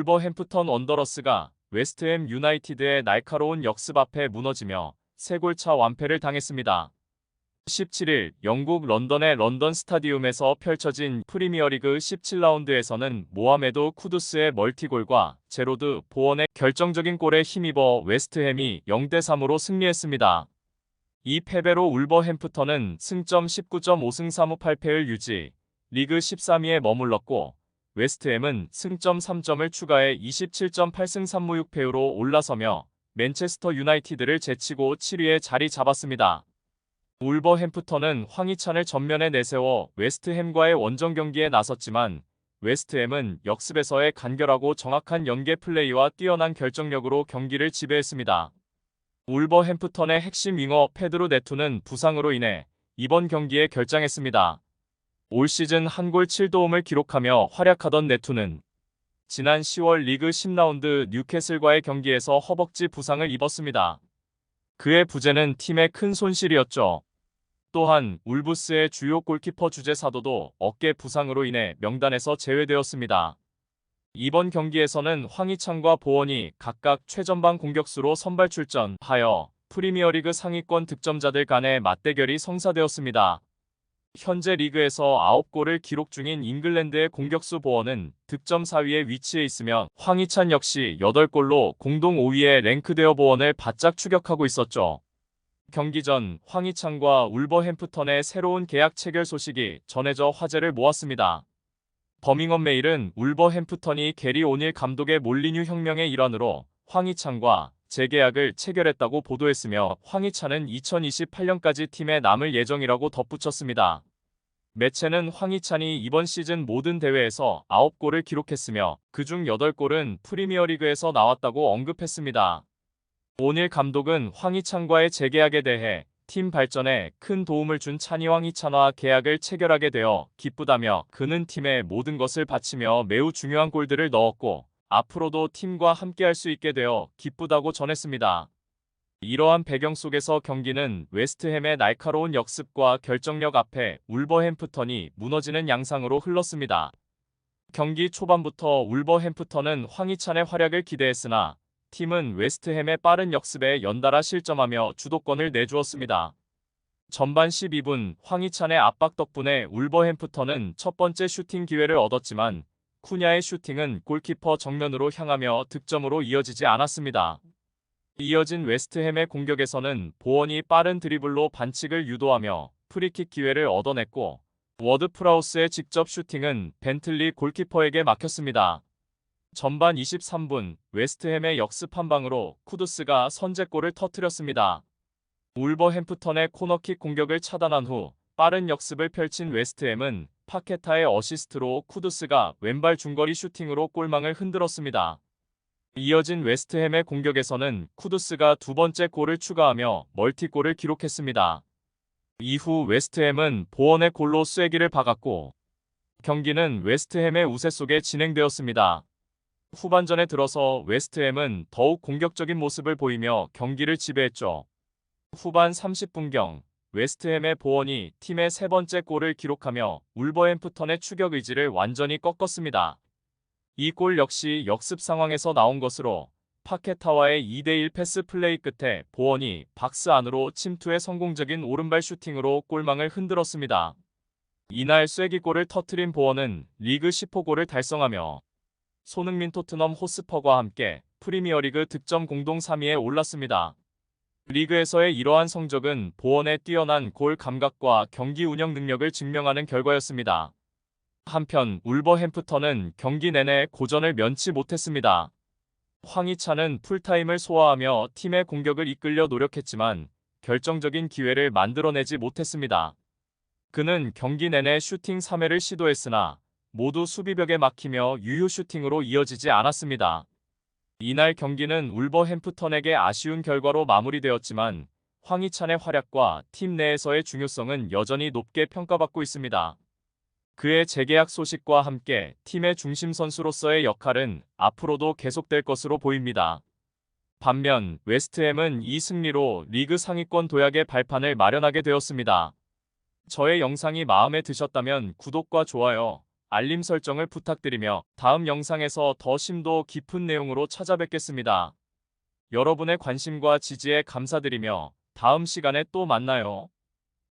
울버햄프턴 원더러스가 웨스트햄 유나이티드의 날카로운 역습 앞에 무너지며 세 골차 완패를 당했습니다. 17일 영국 런던의 런던 스타디움에서 펼쳐진 프리미어리그 17라운드에서는 모하메도 쿠두스의 멀티골과 제로드 보원의 결정적인 골에 힘입어 웨스트햄이 0대3으로 승리했습니다. 이 패배로 울버햄프턴은 승점 19.5승 3무 8패를 유지, 리그 13위에 머물렀고 웨스트햄은 승점 3점을 추가해 27.8승 3무 6패로 올라서며 맨체스터 유나이티드를 제치고 7위에 자리 잡았습니다. 울버햄프턴은 황희찬을 전면에 내세워 웨스트햄과의 원정 경기에 나섰지만 웨스트햄은 역습에서의 간결하고 정확한 연계 플레이와 뛰어난 결정력으로 경기를 지배했습니다. 울버햄프턴의 핵심 윙어 페드로 네투는 부상으로 인해 이번 경기에 결장했습니다. 올 시즌 한 골 7도움을 기록하며 활약하던 네투는 지난 10월 리그 10라운드 뉴캐슬과의 경기에서 허벅지 부상을 입었습니다. 그의 부재는 팀의 큰 손실이었죠. 또한 울브스의 주요 골키퍼 주제 사도도 어깨 부상으로 인해 명단에서 제외되었습니다. 이번 경기에서는 황희찬과 보원이 각각 최전방 공격수로 선발 출전하여 프리미어리그 상위권 득점자들 간의 맞대결이 성사되었습니다. 현재 리그에서 9골을 기록 중인 잉글랜드의 공격수 보원은 득점 4위에 위치해 있으며 황희찬 역시 8골로 공동 5위에 랭크되어 보원을 바짝 추격하고 있었죠. 경기 전 황희찬과 울버햄프턴의 새로운 계약 체결 소식이 전해져 화제를 모았습니다. 버밍엄 메일은 울버햄프턴이 게리 오닐 감독의 몰리뉴 혁명의 일환으로 황희찬과 재계약을 체결했다고 보도했으며 황희찬은 2028년까지 팀에 남을 예정이라고 덧붙였습니다. 매체는 황희찬이 이번 시즌 모든 대회에서 9골을 기록했으며 그중 8골은 프리미어리그에서 나왔다고 언급했습니다. 오닐 감독은 황희찬과의 재계약에 대해 팀 발전에 큰 도움을 준 찬이 황희찬과 계약을 체결하게 되어 기쁘다며 그는 팀의 모든 것을 바치며 매우 중요한 골들을 넣었고 앞으로도 팀과 함께할 수 있게 되어 기쁘다고 전했습니다. 이러한 배경 속에서 경기는 웨스트햄의 날카로운 역습과 결정력 앞에 울버햄프턴이 무너지는 양상으로 흘렀습니다. 경기 초반부터 울버햄프턴은 황희찬의 활약을 기대했으나 팀은 웨스트햄의 빠른 역습에 연달아 실점하며 주도권을 내주었습니다. 전반 12분 황희찬의 압박 덕분에 울버햄프턴은 첫 번째 슈팅 기회를 얻었지만 쿠냐의 슈팅은 골키퍼 정면으로 향하며 득점으로 이어지지 않았습니다. 이어진 웨스트햄의 공격에서는 보원이 빠른 드리블로 반칙을 유도하며 프리킥 기회를 얻어냈고 워드 프라우스의 직접 슈팅은 벤틀리 골키퍼에게 막혔습니다. 전반 23분 웨스트햄의 역습 한 방으로 쿠두스가 선제골을 터뜨렸습니다. 울버햄프턴의 코너킥 공격을 차단한 후 빠른 역습을 펼친 웨스트햄은 파케타의 어시스트로 쿠두스가 왼발 중거리 슈팅으로 골망을 흔들었습니다. 이어진 웨스트햄의 공격에서는 쿠두스가 두 번째 골을 추가하며 멀티골을 기록했습니다. 이후 웨스트햄은 보원의 골로 쐐기를 박았고 경기는 웨스트햄의 우세 속에 진행되었습니다. 후반전에 들어서 웨스트햄은 더욱 공격적인 모습을 보이며 경기를 지배했죠. 후반 30분경 웨스트햄의 보원이 팀의 세 번째 골을 기록하며 울버햄프턴의 추격 의지를 완전히 꺾었습니다. 이 골 역시 역습 상황에서 나온 것으로 파케타와의 2대1 패스 플레이 끝에 보원이 박스 안으로 침투해 성공적인 오른발 슈팅으로 골망을 흔들었습니다. 이날 쐐기골을 터트린 보원은 리그 10호 골을 달성하며 손흥민 토트넘 호스퍼과 함께 프리미어리그 득점 공동 3위에 올랐습니다. 리그에서의 이러한 성적은 보원의 뛰어난 골 감각과 경기 운영 능력을 증명하는 결과였습니다. 한편 울버햄프턴은 경기 내내 고전을 면치 못했습니다. 황희찬은 풀타임을 소화하며 팀의 공격을 이끌려 노력했지만 결정적인 기회를 만들어내지 못했습니다. 그는 경기 내내 슈팅 3회를 시도했으나 모두 수비벽에 막히며 유효 슈팅으로 이어지지 않았습니다. 이날 경기는 울버햄프턴에게 아쉬운 결과로 마무리되었지만 황희찬의 활약과 팀 내에서의 중요성은 여전히 높게 평가받고 있습니다. 그의 재계약 소식과 함께 팀의 중심 선수로서의 역할은 앞으로도 계속될 것으로 보입니다. 반면 웨스트햄은 이 승리로 리그 상위권 도약의 발판을 마련하게 되었습니다. 저의 영상이 마음에 드셨다면 구독과 좋아요, 알림 설정을 부탁드리며 다음 영상에서 더 심도 깊은 내용으로 찾아뵙겠습니다. 여러분의 관심과 지지에 감사드리며 다음 시간에 또 만나요.